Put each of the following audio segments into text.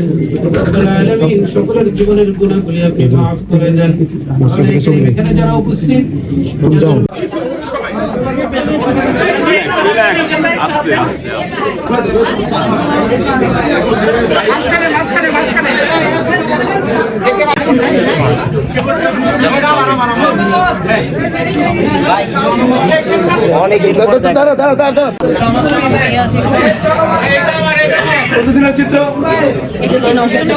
আলামিন সকলের জীবনের গুণাগুলি আপনি মাফ করে দেন। এখানে যারা উপস্থিত এসে নষ্ট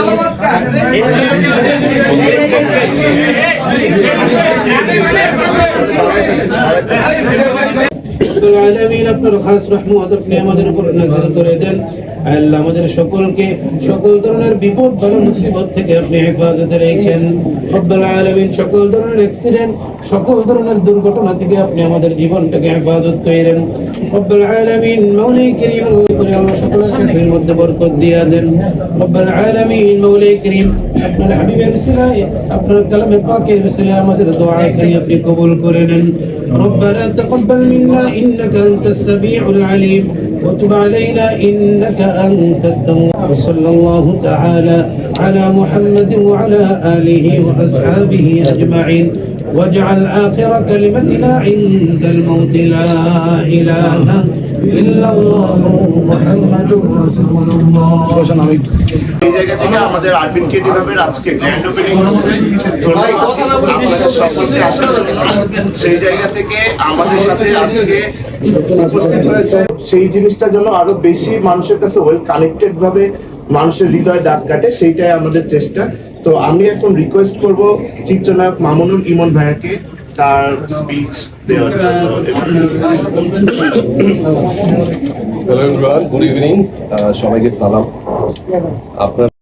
রব্বুল আলামিন, আপনার খাস রহমত আপনি আমাদের উপর নাযিল করে দেন। আল্লাহ আমাদের সকলকে সকল ধরনের বিপদ বালা মুসিবত থেকে আপনি হেফাজতে রেখেন। রব্বুল আলামিন, সকল ধরনের অ্যাক্সিডেন্ট সকল ধরনের দুর্ঘটনা থেকে আপনি আমাদের জীবনটাকে হেফাজত করেন। রব্বুল আলামিন মাওলাই করিম করে আমরা সকলের মধ্যে বরকত দিয়া দেন। রব্বুল আলামিন মাওলাই করিম, আপনার হাবিবের বিসিলায় আপনার কালামে পাকের বিসিলায় আমাদের দোয়া করি, আপনি কবুল করে নেন। ربنا تقبل منا إنك أنت السميع العليم وتب علينا إنك أنت التواب. وصلى الله تعالى على محمد وعلى آله وأصحابه أجمعين. واجعل آخر كلمتنا عند الموت. لا إله إلا সেই জায়গা থেকে আমাদের সাথে উপস্থিত হয়েছে সেই জিনিসটা যেন আরও বেশি মানুষের কাছে ওয়েল কানেক্টেড ভাবে মানুষের হৃদয় দাগ কাটে, সেইটাই আমাদের চেষ্টা। তো আমি এখন রিকোয়েস্ট করব চিত্রনায়ক মামুনুল ইমন ভাইয়াকে তার স্পিচ দেওয়ার জন্য হ্যালো গুড ইভিনিং সবাইকে সালাম। আপনার